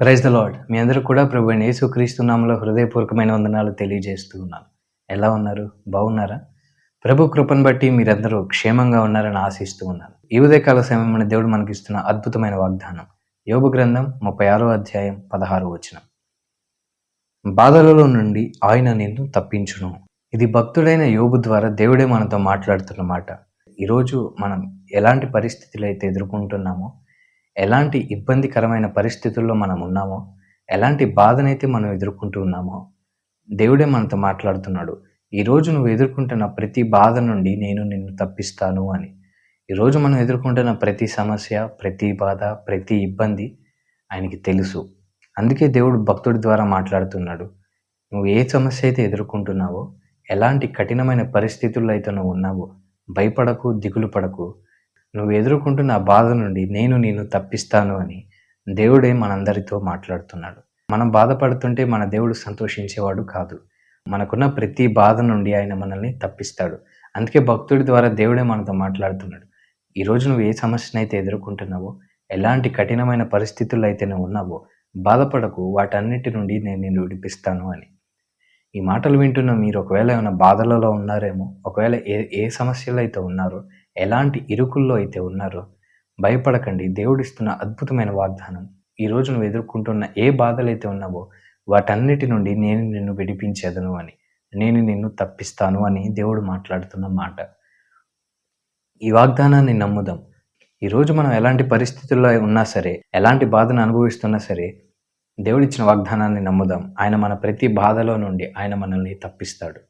Praise the lord మీ అందరూ కూడా ప్రభు అయిన యేసుక్రీస్తు హృదయపూర్వకమైన వందనాలు తెలియజేస్తూ ఉన్నాను. ఎలా ఉన్నారు? బాగున్నారా? ప్రభు కృపను బట్టి మీరందరూ క్షేమంగా ఉన్నారని ఆశిస్తూ ఉన్నాను. ఈ ఉదయకాల సమయమైన దేవుడు మనకిస్తున్న అద్భుతమైన వాగ్దానం. యోగు గ్రంథం ముప్పై ఆరో అధ్యాయం పదహారు వచనం. బాధలలో నుండి ఆయన నిన్ను తప్పించును. ఇది భక్తుడైన యోగు ద్వారా దేవుడే మనతో మాట్లాడుతున్న మాట. ఈరోజు మనం ఎలాంటి పరిస్థితులు అయితే ఎదుర్కొంటున్నామో ఎలాంటి ఇబ్బందికరమైన పరిస్థితుల్లో మనం ఉన్నామో ఎలాంటి బాధనైతే మనం ఎదుర్కొంటూ ఉన్నామో దేవుడే మనతో మాట్లాడుతున్నాడు. ఈరోజు నువ్వు ఎదుర్కొంటున్న ప్రతి బాధ నుండి నేను నిన్ను తప్పిస్తాను అని. ఈరోజు మనం ఎదుర్కొంటున్న ప్రతి సమస్య ప్రతి బాధ ప్రతి ఇబ్బంది ఆయనకి తెలుసు. అందుకే దేవుడు భక్తుడి ద్వారా మాట్లాడుతున్నాడు. నువ్వు ఏ సమస్య అయితే ఎదుర్కొంటున్నావో ఎలాంటి కఠినమైన పరిస్థితుల్లో అయితే నువ్వు ఉన్నావో భయపడకు దిగులు పడకు. నువ్వు ఎదుర్కొంటున్న ఆ బాధ నుండి నేను నిన్ను తప్పిస్తాను అని దేవుడే మనందరితో మాట్లాడుతున్నాడు. మనం బాధపడుతుంటే మన దేవుడు సంతోషించేవాడు కాదు. మనకున్న ప్రతి బాధ నుండి ఆయన మనల్ని తప్పిస్తాడు. అందుకే భక్తుడి ద్వారా దేవుడే మనతో మాట్లాడుతున్నాడు. ఈరోజు నువ్వు ఏ సమస్యనైతే ఎదుర్కొంటున్నావో ఎలాంటి కఠినమైన పరిస్థితుల్లో అయితే నువ్వు ఉన్నావో బాధపడకు వాటన్నిటి నుండి నేను నిన్ను విడిపిస్తాను అని. ఈ మాటలు వింటున్న మీరు ఒకవేళ ఏమైనా బాధలలో ఉన్నారేమో ఒకవేళ ఏ ఏ సమస్యలు అయితే ఉన్నారో ఎలాంటి ఇరుకుల్లో అయితే ఉన్నారో భయపడకండి. దేవుడిస్తున్న అద్భుతమైన వాగ్దానం. ఈరోజు నువ్వు ఎదుర్కొంటున్న ఏ బాధలైతే ఉన్నావో వాటన్నిటి నుండి నేను నిన్ను విడిపించేదను అని నేను నిన్ను తప్పిస్తాను అని దేవుడు మాట్లాడుతున్న మాట. ఈ వాగ్దానాన్ని నమ్ముదాం. ఈరోజు మనం ఎలాంటి పరిస్థితుల్లో ఉన్నా సరే ఎలాంటి బాధను అనుభవిస్తున్నా సరే దేవుడిచ్చిన వాగ్దానాన్ని నమ్ముదాం. ఆయన మన ప్రతి బాధలో నుండి ఆయన మనల్ని తప్పిస్తాడు.